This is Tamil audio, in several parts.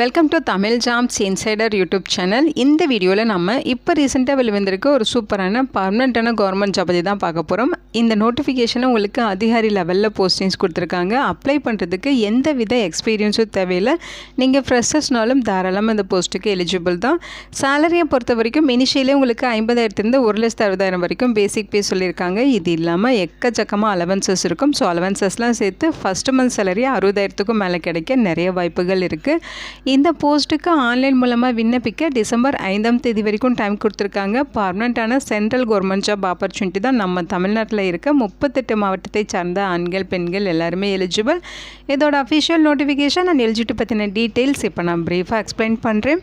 Welcome to Tamil jams insider YouTube channel இந்த வீடியோவில் நம்ம இப்போ ரீசெண்டாக வெளிவந்திருக்க ஒரு சூப்பரான பர்மனெண்ட்டான கவர்மெண்ட் ஜாப் பற்றி தான் பார்க்க போகிறோம் இந்த நோட்டிஃபிகேஷனை உங்களுக்கு அதிகாரி லெவலில் போஸ்டிங்ஸ் கொடுத்துருக்காங்க. அப்ளை பண்ணுறதுக்கு எந்த வித எக்ஸ்பீரியன்ஸும் தேவையில்லை. நீங்கள் ஃப்ரெஷர்ஸ்னாலும் தாராளமாக இந்த போஸ்ட்டுக்கு எலிஜிபிள் தான். சேலரியை பொறுத்த வரைக்கும் இனிஷியலே உங்களுக்கு ஐம்பதாயிரத்துலேருந்து ஒரு லட்சத்து அறுபதாயிரம் வரைக்கும் பேசிக் பே சொல்லியிருக்காங்க. இது இல்லாமல் எக்கச்சக்கமாக அலவன்சஸ் இருக்கும். ஸோ அலவன்சஸ்லாம் சேர்த்து ஃபஸ்ட் மந்த் சேலரி அறுபதாயிரத்துக்கும் மேலே கிடைக்க நிறைய வாய்ப்புகள் இருக்குது இந்த போஸ்ட்டுக்கு ஆன்லைன் மூலமாக விண்ணப்பிக்க டிசம்பர் ஐந்தாம் தேதி வரைக்கும் டைம் கொடுத்துருக்காங்க. பர்மனண்ட்டான சென்ட்ரல் கவர்மெண்ட் ஜாப் ஆப்பர்ச்சுனிட்டி தான் நம்ம தமிழ்நாட்டில் இருக்க. முப்பத்தெட்டு மாவட்டத்தை சார்ந்த ஆண்கள் பெண்கள் எல்லாருமே எலிஜிபிள் இதோட அஃபிஷியல் நோட்டிஃபிகேஷன் அண்ட் எலிஜிபிலிட்டி பற்றின டீட்டெயில்ஸ் இப்போ நான் ப்ரீஃபாக எக்ஸ்பிளைன் பண்ணுறேன்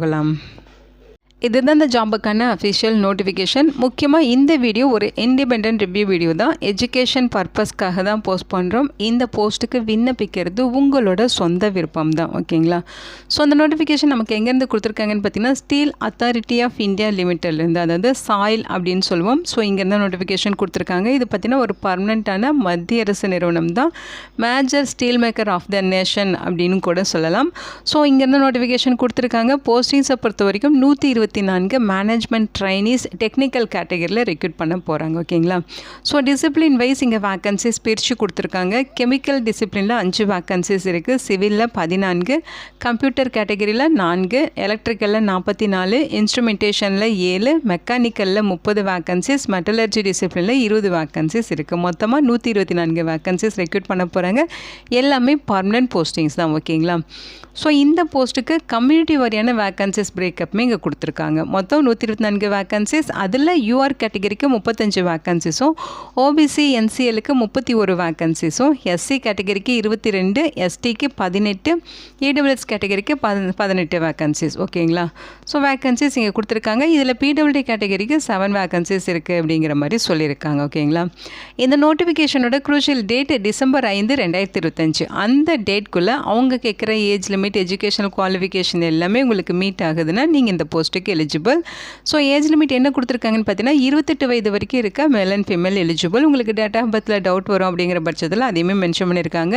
போகலாம் இதுதான் இந்த ஜாபுக்கான அஃபிஷியல் நோட்டிஃபிகேஷன் முக்கியமாக இந்த வீடியோ ஒரு இண்டிபெண்ட் ரிவ்யூ வீடியோ தான். எஜுகேஷன் பர்பஸ்க்காக தான் போஸ்ட் பண்ணுறோம் இந்த போஸ்ட்டுக்கு விண்ணப்பிக்கிறது உங்களோட சொந்த விருப்பம் தான் ஓகேங்களா ஸோ அந்த நோட்டிஃபிகேஷன் நமக்கு எங்கேருந்து கொடுத்துருக்காங்கன்னு பார்த்தீங்கன்னா ஸ்டீல் அத்தாரிட்டி ஆஃப் இந்தியா லிமிட்டட்லேருந்து அதாவது சாயில் அப்படின்னு சொல்லுவோம். ஸோ இங்கேருந்து நோட்டிஃபிகேஷன் கொடுத்துருக்காங்க. இது பார்த்தீங்கன்னா ஒரு பர்மனெண்ட்டான மத்திய அரசு நிறுவனம் தான் major steel maker of the nation அப்படின்னு கூட சொல்லலாம். ஸோ இங்கேருந்து நோட்டிஃபிகேஷன் கொடுத்துருக்காங்க. போஸ்டிங்ஸை பொறுத்த வரைக்கும் நூற்றி இருபத்தி நான்கு மேனேஜ்மெண்ட் ட்ரைனிஸ் டெக்னிக்கல் கேட்டகரியில் ரெக்ரூட் பண்ண போகிறாங்க ஓகேங்களா? ஸோ டிசிப்ளின் வைஸ் இங்கே வேக்கன்சிஸ் பிரித்து கொடுத்துருக்காங்க. கெமிக்கல் டிசிப்ளினில் அஞ்சு வேக்கன்சிஸ் இருக்குது சிவிலில் பதினான்கு கம்ப்யூட்டர் கேட்டகரியில் நான்கு எலக்ட்ரிக்கலில் நாற்பத்தி நாலு இன்ஸ்ட்ருமெண்டேஷனில் ஏழு மெக்கானிக்கலில் முப்பது வேக்கன்சிஸ் மெட்டலர்ஜி டிசிப்ளினில் இருபது வேக்கன்சிஸ் இருக்குது மொத்தமாக நூற்றி இருபத்தி நான்கு வேக்கன்சிஸ் ரெக்ரூட் பண்ண போகிறாங்க எல்லாமே பர்மனன்ட் போஸ்டிங்ஸ் தான் ஓகேங்களா? ஸோ இந்த போஸ்ட்டுக்கு கம்யூனிட்டி வாரியான வேக்கன்சிஸ் பிரேக்கப்புமே இங்கே கொடுத்துருக்காங்க. மொத்தம் நூற்றி இருபத்தி நான்கு வேக்கன்சிஸ் அதில் யூஆர் கேட்டகரிக்கு முப்பத்தஞ்சு வேக்கன்சிஸும் ஓபிசி என்சிஎலுக்கு முப்பத்தி ஒரு வேக்கன்சிஸும் எஸ்சி கேட்டகரிக்கு இருபத்தி ரெண்டு எஸ்டிக்கு பதினெட்டு இடபிள்யூஎஸ் கேட்டகரிக்கு பதி பதினெட்டு வேக்கன்சிஸ் ஓகேங்களா ஸோ வேக்கன்சிஸ் இங்கே கொடுத்துருக்காங்க. இதில் பிடபிள்யூடி கேட்டகரிக்கு செவன் வேக்கன்சிஸ் இருக்குது அப்படிங்கிற மாதிரி சொல்லியிருக்காங்க. ஓகேங்களா இந்த நோட்டிஃபிகேஷனோட குரூஷியல் டேட் டிசம்பர் ஐந்து ரெண்டாயிரத்தி இருபத்தஞ்சு. அந்த டேட்குள்ளே அவங்க கேட்குற ஏஜ் லிமிட் எஜுகேஷனல் குவாலிஃபிகேஷன் எல்லாமே உங்களுக்கு மீட் ஆகுதுன்னா நீங்கள் இந்த போஸ்ட்டுக்கு எலிஜிபிள் ஸோ ஏஜ் லிமிட் என்ன கொடுத்துருக்காங்கன்னு பார்த்தீங்கன்னா இருபத்தெட்டு வயது வரைக்கும் இருக்க மேல் அண்ட் ஃபீமேல் எலிஜிபிள் உங்களுக்கு டேட் ஆஃப் பர்த்தில் டவுட் வரும் அப்படிங்கிற பட்சத்தில் அதையுமே மென்ஷன் பண்ணியிருக்காங்க.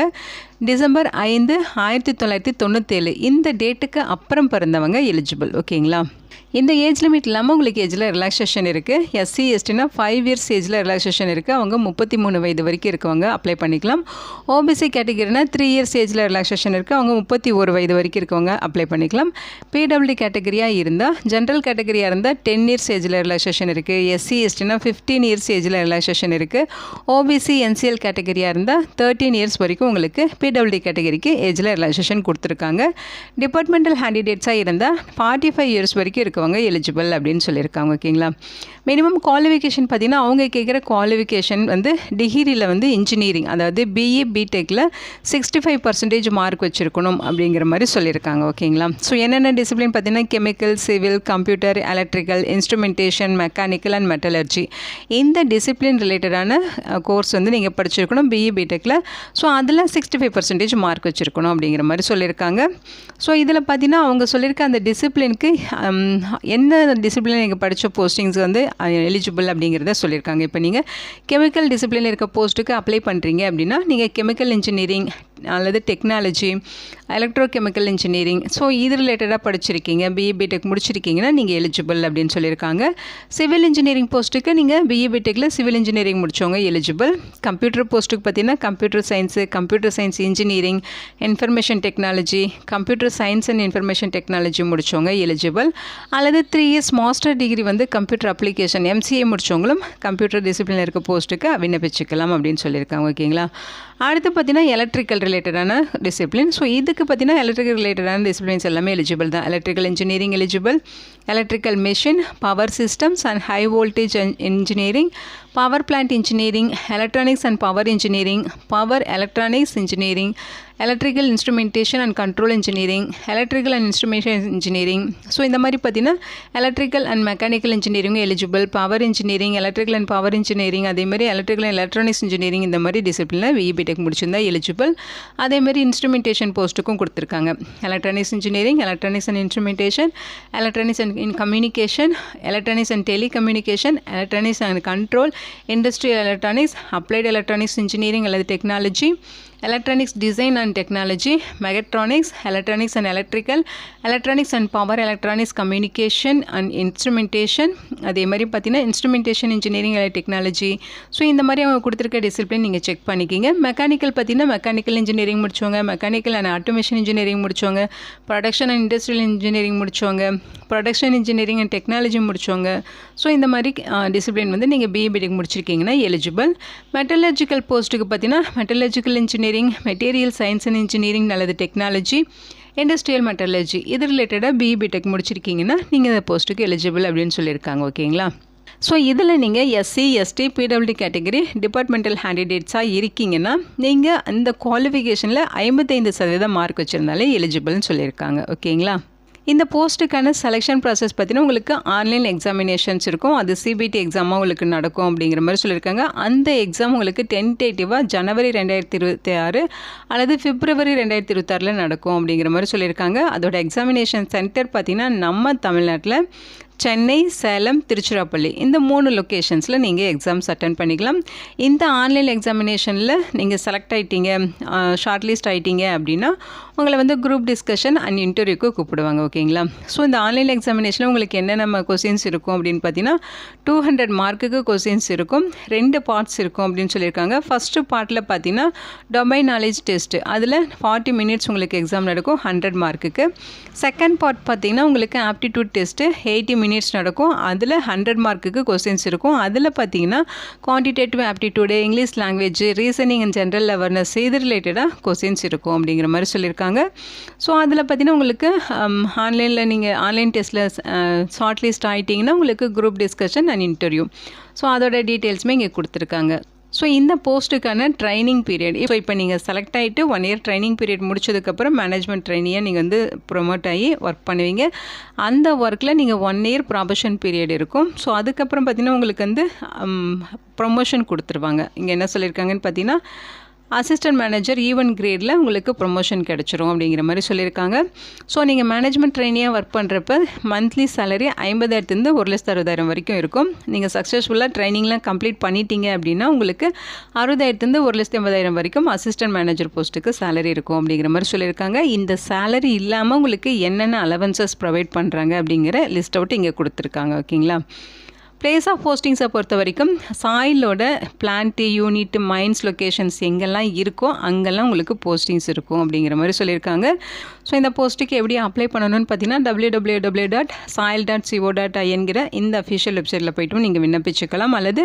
டிசம்பர் ஐந்து ஆயிரத்தி தொள்ளாயிரத்தி தொண்ணூற்றேழு இந்த டேட்டுக்கு அப்புறம் பிறந்தவங்க எலிஜிபிள் ஓகேங்களா இந்த ஏஜ் லிமிட் இல்லாமல் உங்களுக்கு ஏஜில் ரிலாக்ஸேஷன் இருக்குது எஸ்சி எஸ்டினா ஃபைவ் இயர்ஸ் ஏஜில் ரிலாக்ஸேஷன் இருக்குது அவங்க முப்பத்தி மூணு வயது வரைக்கும் இருக்கவங்க அப்ளை பண்ணிக்கலாம். ஓபிசி கேட்டகரினா த்ரீ இயர்ஸ் ஏஜில் ரிலாக்ஸேஷன் இருக்குது அவங்க முப்பத்தி ஒரு வயது வரைக்கும் இருக்கவங்க அப்ளை பண்ணிக்கலாம். பிடபிள்யூ கேட்டகரியாக இருந்தால் ஜென்ரல் கேட்டகரியாக இருந்தால் டென் இயர்ஸ் ஏஜில் ரிலாக்ஸேஷன் இருக்குது எஸ்சி எஸ்டினா ஃபிஃப்டீன் இயர்ஸ் ஏஜில் ரிலாக்ஸேஷன் இருக்குது ஓபிசி என்சிஎல் கேட்டகரியாக இருந்தால் தேர்ட்டீன் இயர்ஸ் வரைக்கும் உங்களுக்கு பிடபிள்யூ கேட்டகரிக்கு ஏஜில் ரிலாக்ஸேஷன் கொடுத்துருக்காங்க. டிபார்ட்மெண்டல் ஹேண்டிடேட்ஸாக இருந்தால் ஃபார்ட்டி ஃபைவ் இயர்ஸ் வரைக்கும் இருக்கவங்க எலிஜிபிள் அப்படின்னு சொல்லியிருக்காங்க ஓகேங்களா? மினிமம் குவாலிஃபிகேஷன் பார்த்தீங்கன்னா அவங்க கேட்குற குவாலிஃபிகேஷன் வந்து டிகிரியில் வந்து இன்ஜினியரிங் அதாவது பிஇ பிடெக்கில் சிக்ஸ்டி ஃபைவ் பர்சன்டேஜ் மார்க் வச்சுருக்கணும் அப்படிங்கிற மாதிரி சொல்லியிருக்காங்க ஓகேங்களா? ஸோ என்னென்ன டிசிப்ளின் பார்த்தீங்கன்னா chemical civil computer electrical instrumentation mechanical and metallurgy இந்த டிசிப்ளின் ரிலேட்டடான கோர்ஸ் வந்து நீங்கள் படிச்சிருக்கணும் பிஇ பிடெக்கில் ஸோ அதில் சிக்ஸ்டி ஃபைவ் பர்சன்டேஜ் மார்க் வச்சுருக்கணும் அப்படிங்கிற மாதிரி சொல்லியிருக்காங்க. ஸோ இதில் பார்த்தீங்கன்னா அவங்க சொல்லியிருக்க அந்த டிசிப்ளினுக்கு என்ன டிசிப்ளின் நீங்கள் படித்த போஸ்டிங்ஸ் வந்து எலிஜிபிள் அப்படிங்கிறத சொல்லியிருக்காங்க. இப்போ நீங்கள் கெமிக்கல் டிசிப்ளின் இருக்க போஸ்ட்டுக்கு அப்ளை பண்ணுறீங்க அப்படின்னா நீங்கள் கெமிக்கல் இன்ஜினியரிங் அல்லது technology electro chemical engineering so இது ரிலேட்டடாக படிச்சிருக்கீங்க. பிஇ பிடெக் முடிச்சிருக்கீங்கன்னா நீங்கள் எலிஜிபிள் அப்படின்னு சொல்லியிருக்காங்க. சிவில் இன்ஜினியரிங் போஸ்ட்டுக்கு நீங்கள் பிஇ பிடெக்கில் சிவில் இன்ஜினியரிங் முடித்தவங்க எலிஜிபிள் கம்ப்யூட்டர் போஸ்ட்டுக்கு பார்த்தீங்கன்னா computer science computer science engineering information technology computer science and information technology முடித்தவங்க எலிஜிபிள் அல்லது த்ரீ இயர்ஸ் மாஸ்டர் டிகிரி வந்து கம்ப்யூட்டர் அப்ளிகேஷன் எம்சிஏ முடித்தவங்களும் கம்ப்யூட்டர் டிசிப்ளின் இருக்க போஸ்ட்டுக்கு விண்ணப்பிச்சுக்கலாம் அப்படின்னு சொல்லியிருக்காங்க ஓகேங்களா அடுத்து பார்த்தீங்கன்னா எலக்ட்ரிக்கல் ரிலேட்டடான டிசிப்ளின் ஸோ இதுக்கு பார்த்தீங்கன்னா எலக்ட்ரிக்கல் ரிலேட்டடான டிசிப்ளின்ஸ் எல்லாமே எலிஜிபிள் தான். Electrical engineering eligible electrical machine power systems and high voltage engineering power plant engineering electronics and power engineering power electronics engineering electrical instrumentation and control engineering electrical and instrumentation engineering so இந்த மாதிரி பார்த்தீங்கன்னா electrical and mechanical engineering eligible power engineering electrical and power engineering அதேமாதிரி எலக்ட்ரிக்கல் அண்ட் எலக்ட்ரானிக்ஸ் இன்ஜினியரிங் இந்த மாதிரி டிசிப்ளினில் விஇபிடெக் முடிச்சிருந்தா எலிஜிபிள் அதேமாதிரி இன்ஸ்ட்ருமெண்டேஷன் போஸ்ட்டுக்கும் கொடுத்துருக்காங்க. Electronics engineering electronics and instrumentation electronics and in communication electronics and telecommunication electronics and control industrial electronics applied electronics engineering அல்லது technology electronics design and technology mechatronics electronics and electrical electronics and power electronics communication and instrumentation அதே மாதிரி பார்த்தீங்கன்னா instrumentation engineering and technology so இந்த மாதிரி அவங்க கொடுத்துருக்க டிசிப்ளின் நீங்கள் செக் பண்ணிக்கிங்க. மெக்கானிக்கல் பார்த்தீங்கன்னா மெக்கானிக்கல் இன்ஜினியரிங் முடிச்சவங்க மெக்கானிக்கல் அண்ட் ஆட்டோமேஷன் இன்ஜினியரிங் முடிச்சவங்க ப்ரொடக்ஷன் அண்ட் இண்டஸ்ட்ரியல் இன்ஜினியரிங் முடிச்சவங்க ப்ரொடக்ஷன் இன்ஜினியரிங் அண்ட் டெக்னாலஜி முடிச்சவங்க. ஸோ இந்த மாதிரி டிசிப்ளின் வந்து நீங்கள் பிஏபிடிக்கு முடிச்சிருக்கீங்கன்னா எலிஜிபிள் மெட்டலஜிக்கல் போஸ்ட்டுக்கு பார்த்தீங்கன்னா metallurgical engineering material science and engineering அல்லது டெக்னாலஜி இண்டஸ்ட்ரியல் மெட்டாலஜி இது ரிலேட்டடாக பிஇபிடெக் முடிச்சிருக்கீங்கன்னா நீங்கள் இந்த போஸ்ட்டுக்கு எலிஜிபிள் அப்படின்னு சொல்லியிருக்காங்க ஓகேங்களா? ஸோ இதில் நீங்கள் SC ST PWD category departmental ஹேண்டிடேட்ஸாக இருக்கீங்கன்னா நீங்கள் அந்த குவாலிஃபிகேஷனில் ஐம்பத்தைந்து சதவீதம் மார்க் வச்சுருந்தாலே எலிஜிபிள்னு சொல்லியிருக்காங்க ஓகேங்களா? இந்த போஸ்ட்டுக்கான செலெக்ஷன் ப்ராசஸ் பார்த்தீங்கன்னா உங்களுக்கு ஆன்லைன் எக்ஸாமினேஷன்ஸ் இருக்கும். அது சிபிடி எக்ஸாமாக உங்களுக்கு நடக்கும் அப்படிங்கிற மாதிரி சொல்லியிருக்காங்க. அந்த எக்ஸாம் உங்களுக்கு டென்டேட்டிவாக ஜனவரி ரெண்டாயிரத்தி இருபத்தி ஆறு அல்லது பிப்ரவரி ரெண்டாயிரத்தி இருபத்தாறில் நடக்கும் அப்படிங்கிற மாதிரி சொல்லியிருக்காங்க. அதோட எக்ஸாமினேஷன் சென்டர் பார்த்திங்கன்னா நம்ம தமிழ்நாட்டில் சென்னை சேலம் திருச்சிராப்பள்ளி இந்த மூணு லொக்கேஷன்ஸில் நீங்கள் எக்ஸாம்ஸ் அட்டன் பண்ணிக்கலாம். இந்த ஆன்லைன் எக்ஸாமினேஷனில் நீங்கள் செலக்ட் ஆகிட்டீங்க ஷார்ட் லிஸ்ட் ஆகிட்டீங்க அப்படின்னா உங்களை வந்து குரூப் டிஸ்கஷன் அண்ட் இன்டர்வியூக்கு கூப்பிடுவாங்க ஓகேங்களா ஸோ இந்த ஆன்லைன் எக்ஸாமினேஷனில் உங்களுக்கு என்னென்ன கொஸ்டின்ஸ் இருக்கும் அப்படின்னு பார்த்தீங்கன்னா டூ ஹண்ட்ரட் மார்க்குக்கு கொஸ்டின்ஸ் இருக்கும் ரெண்டு பார்ட்ஸ் இருக்கும் அப்படின்னு சொல்லியிருக்காங்க. ஃபஸ்ட்டு பார்ட்டில் பார்த்தீங்கன்னா டொமைன் நாலேஜ் டெஸ்ட்டு அதில் ஃபார்ட்டி மினிட்ஸ் உங்களுக்கு எக்ஸாம் நடக்கும் ஹண்ட்ரட் மார்க்குக்கு செகண்ட் பார்ட் பார்த்தீங்கன்னா உங்களுக்கு ஆப்டிடியூட் டெஸ்ட்டு எயிட்டி மினிட்ஸ் நடக்கும். அதில் ஹண்ட்ரட் மார்க்குக்கு கொஸ்டின்ஸ் இருக்கும். அதில் பார்த்தீங்கன்னா quantitative aptitude English language reasoning and general awareness இது ரிலேட்டடாக கொஸ்டின்ஸ் இருக்கும் அப்படிங்கிற மாதிரி சொல்லியிருக்காங்க. ஸோ அதில் பார்த்தீங்கன்னா உங்களுக்கு ஆன்லைனில் நீங்கள் ஆன்லைன் டெஸ்ட்டில் ஷார்ட் லிஸ்ட் ஆகிட்டிங்கன்னா உங்களுக்கு group discussion and interview so அதோட டீட்டெயில்ஸுமே இங்கே கொடுத்துருக்காங்க. ஸோ இந்த போஸ்ட்டுக்கான ட்ரைனிங் பீரியட் இப்போ இப்போ நீங்கள் செலக்ட் ஆகிட்டு ஒன் இயர் ட்ரைனிங் பீரியட் முடிச்சதுக்கப்புறம் மேனேஜ்மெண்ட் ட்ரைனியாக நீங்கள் வந்து ப்ரொமோட் ஆகி ஒர்க் பண்ணுவீங்க. அந்த ஒர்க்கில் நீங்கள் ஒன் இயர் ப்ராபஷன் பீரியட் இருக்கும். ஸோ அதுக்கப்புறம் பார்த்தீங்கன்னா உங்களுக்கு வந்து ப்ரொமோஷன் கொடுத்துருவாங்க. இங்கே என்ன சொல்லியிருக்காங்கன்னு பார்த்தீங்கன்னா அசிஸ்டன்ட் மேனேஜர் ஈவன் கிரேடில் உங்களுக்கு ப்ரொமோஷன் கிடச்சிரும் அப்படிங்கிற மாதிரி சொல்லியிருக்காங்க. ஸோ நீங்கள் மேனேஜ்மெண்ட் ட்ரெயினியாக ஒர்க் பண்ணுறப்ப மந்த்லி சேலரி ஐம்பதாயிரத்துலேருந்து ஒரு லட்சத்து அறுபதாயிரம் வரைக்கும் இருக்கும். நீங்கள் சக்ஸஸ்ஃபுல்லாக ட்ரைனிங்லாம் கம்ப்ளீட் பண்ணிட்டீங்க அப்படின்னா உங்களுக்கு அறுபதாயிரத்துலேருந்து ஒரு லட்சத்து ஐம்பதாயிரம் வரைக்கும் அசிஸ்டன்ட் மேனேஜர் போஸ்ட்டுக்கு சேலரி இருக்கும் அப்படிங்கிற மாதிரி சொல்லியிருக்காங்க. இந்த சேலரி இல்லாமல் உங்களுக்கு என்னென்ன அலவன்சஸ் ப்ரொவைட் பண்ணுறாங்க அப்படிங்கிற லிஸ்ட் அவுட் இங்கே கொடுத்துருக்காங்க ஓகேங்களா பிளேஸ் ஆஃப் போஸ்டிங்ஸை பொறுத்த வரைக்கும் சாயிலோட பிளான்ட்டு யூனிட் மைன்ஸ் லொக்கேஷன்ஸ் எங்கெல்லாம் இருக்கோ அங்கெல்லாம் உங்களுக்கு போஸ்டிங்ஸ் இருக்கும் அப்படிங்கிற மாதிரி சொல்லியிருக்காங்க. ஸோ இந்த போஸ்ட்டுக்கு எப்படி அப்ளை பண்ணணும்னு பார்த்தீங்கன்னா W W W dot SAIL dot CO dot ஐஎன்கிற இந்த அஃபிஷியல் வெப்சைட்டில் போய்ட்டும் நீங்கள் விண்ணப்பிச்சுக்கலாம். அல்லது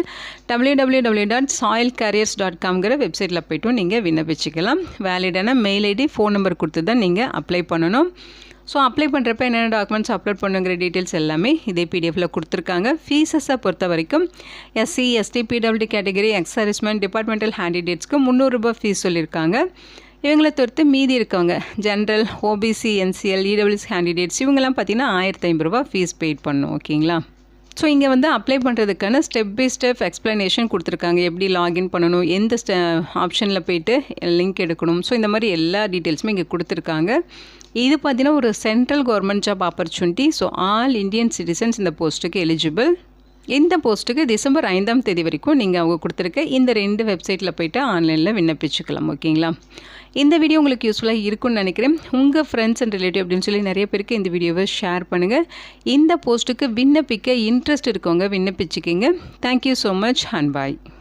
W W W dot SAIL careers dot காம்ங்கிற வெப்சைட்டில் போய்ட்டும் நீங்கள் விண்ணப்பிச்சுக்கலாம் வேலிடான மெயில் ஐடி ஃபோன் நம்பர் கொடுத்து தான் நீங்கள் அப்ளை பண்ணணும். ஸோ அப்ளை பண்ணுறப்ப என்னென்ன டாக்குமெண்ட்ஸ் அப்லோட் பண்ணுங்கிற டீட்டெயில்ஸ் எல்லாமே இதே பிடிஎஃபில் கொடுத்துருக்காங்க. ஃபீஸஸை பொறுத்த வரைக்கும் SC ST PWD category exservicemen departmental ஹேண்டிடேட்ஸ்க்கு முந்நூறுரூபா ஃபீஸ் சொல்லியிருக்காங்க. இவங்களை தவிர்த்து மீதி இருக்கவங்க general OBC NCL EWS candidates இவங்கெல்லாம் பார்த்தீங்கன்னா ஆயிரத்தி ஐம்பது ரூபா ஃபீஸ் பெய்ட் பண்ணும் ஓகேங்களா ஸோ இங்கே வந்து அப்ளை பண்ணுறதுக்கான ஸ்டெப் பை ஸ்டெப் எக்ஸ்ப்ளனேஷன் கொடுத்துருக்காங்க. எப்படி லாகின் பண்ணணும் எந்த ஸ்டெ ஆப்ஷனில் போயிட்டு லிங்க் எடுக்கணும். ஸோ இந்த மாதிரி எல்லா டீட்டெயில்ஸுமே இங்கே கொடுத்துருக்காங்க. இது பார்த்தீங்கன்னா ஒரு central government job opportunity so all Indian citizens இந்த போஸ்ட்டுக்கு எலிஜிபிள் இந்த போஸ்ட்டுக்கு டிசம்பர் ஐந்தாம் தேதி வரைக்கும் நீங்கள் அவங்க கொடுத்துருக்க இந்த ரெண்டு வெப்சைட்டில் போய்ட்டு ஆன்லைனில் விண்ணப்பிச்சுக்கலாம் ஓகேங்களா? இந்த வீடியோ உங்களுக்கு யூஸ்ஃபுல்லாக இருக்கும்னு நினைக்கிறேன். உங்கள் ஃப்ரெண்ட்ஸ் அண்ட் ரிலேட்டிவ் அப்படின்னு சொல்லி நிறைய பேருக்கு இந்த வீடியோவை ஷேர் பண்ணுங்கள் இந்த போஸ்ட்டுக்கு விண்ணப்பிக்க இன்ட்ரெஸ்ட் இருக்கவங்க விண்ணப்பிச்சுக்கிங்க. Thank you so much and bye